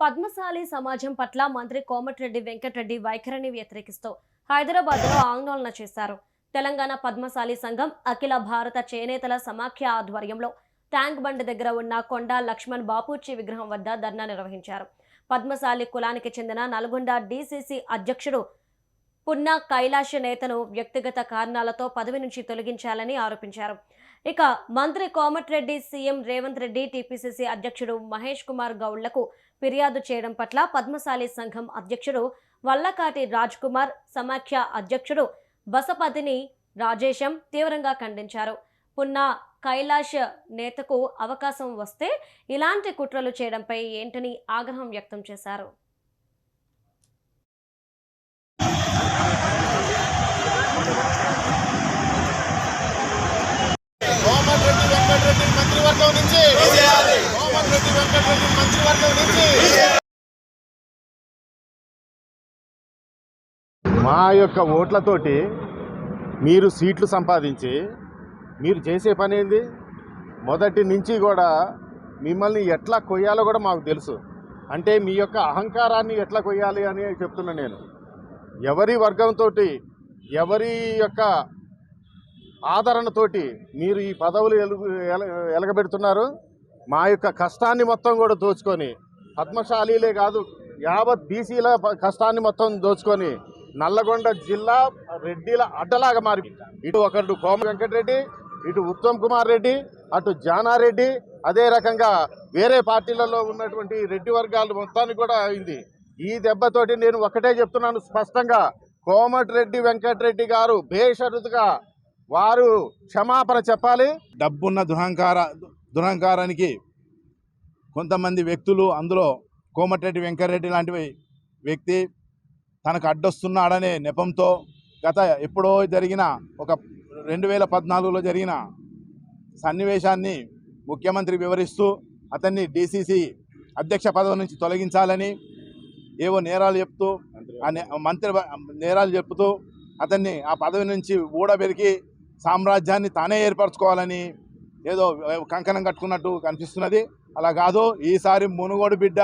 పద్మశాలి సమాజం పట్ల మంత్రి కోమటిరెడ్డి వెంకటరెడ్డి వైఖరిని వ్యతిరేకిస్తూ హైదరాబాద్లో ఆందోళన చేశారు. తెలంగాణ పద్మశాలి సంఘం అఖిల భారత చేనేతల సమాఖ్య ఆధ్వర్యంలో ట్యాంక్ బండ్ దగ్గర ఉన్న కొండా లక్ష్మణ్ బాపూర్చి విగ్రహం వద్ద ధర్నా నిర్వహించారు. పద్మశాలి కులానికి చెందిన నల్గొండ డీసీసీ అధ్యక్షుడు పున్నా కైలాష నేతను వ్యక్తిగత కారణాలతో పదవి నుంచి తొలగించాలని ఆరోపించారు. ఇక మంత్రి కోమటిరెడ్డి సీఎం రేవంత్ రెడ్డి టీపీసీసీ అధ్యక్షుడు మహేష్ కుమార్ గౌడ్లకు ఫిర్యాదు చేయడం పట్ల పద్మశాలి సంఘం అధ్యక్షుడు వల్లకాటి రాజ్ కుమార్ సమాఖ్య అధ్యక్షుడు బసపతిని రాజేశం తీవ్రంగా ఖండించారు. పున్నా కైలాష్ నేతకు అవకాశం వస్తే ఇలాంటి కుట్రలు చేయడంపై ఏంటని ఆగ్రహం వ్యక్తం చేశారు. నుంచి. కోమటి రెడ్డి వెంకటరెడ్డి మంత్రివర్గం నుంచి మా యొక్క ఓట్లతోటి మీరు సీట్లు సంపాదించి మీరు చేసే పని ఏంది? మొదటి నుంచి కూడా మిమ్మల్ని ఎట్లా కొయ్యాలో కూడా మాకు తెలుసు. అంటే మీ యొక్క అహంకారాన్ని ఎట్లా కొయ్యాలి అని చెప్తున్నా నేను. ఎవరి వర్గంతో ఎవరి యొక్క ఆదరణతోటి మీరు ఈ పదవులు ఎలుగు ఎల- ఎలగబెడుతున్నారు. మా యొక్క కష్టాన్ని మొత్తం కూడా దోచుకొని పద్మశాలీలే కాదు యావత్ బీసీల కష్టాన్ని మొత్తం దోచుకొని నల్లగొండ జిల్లా రెడ్డిల అడ్డలాగా మారి ఇటు ఒకరు కోమ వెంకటరెడ్డి ఇటు ఉత్తమ్ కుమార్ రెడ్డి అటు జానారెడ్డి అదే రకంగా వేరే పార్టీలలో ఉన్నటువంటి రెడ్డి వర్గాలు మొత్తానికి కూడా అయింది. ఈ దెబ్బతోటి నేను ఒకటే చెప్తున్నాను స్పష్టంగా కోమటిరెడ్డి వెంకటరెడ్డి గారు బేషరతుగా వారు క్షమాపణ చెప్పాలి. డబ్బున్న దురహంకార దురహంకారానికి కొంతమంది వ్యక్తులు అందులో కోమటిరెడ్డి వెంకటరెడ్డి లాంటి వ్యక్తి తనకు అడ్డొస్తున్నాడనే నెపంతో గత ఎప్పుడో జరిగిన ఒక రెండు వేల పద్నాలుగులో జరిగిన సన్నివేశాన్ని ముఖ్యమంత్రి వివరిస్తూ అతన్ని డీసీసీ అధ్యక్ష పదవి నుంచి తొలగించాలని ఏవో నేరాలు చెప్తూ మంత్రి నేరాలు చెప్తూ అతన్ని ఆ పదవి నుంచి ఊడబెరికి సామ్రాజ్యాన్ని తానే ఏర్పరచుకోవాలని ఏదో కంకణం కట్టుకున్నట్టు కనిపిస్తున్నది. అలా కాదు ఈసారి మునుగోడు బిడ్డ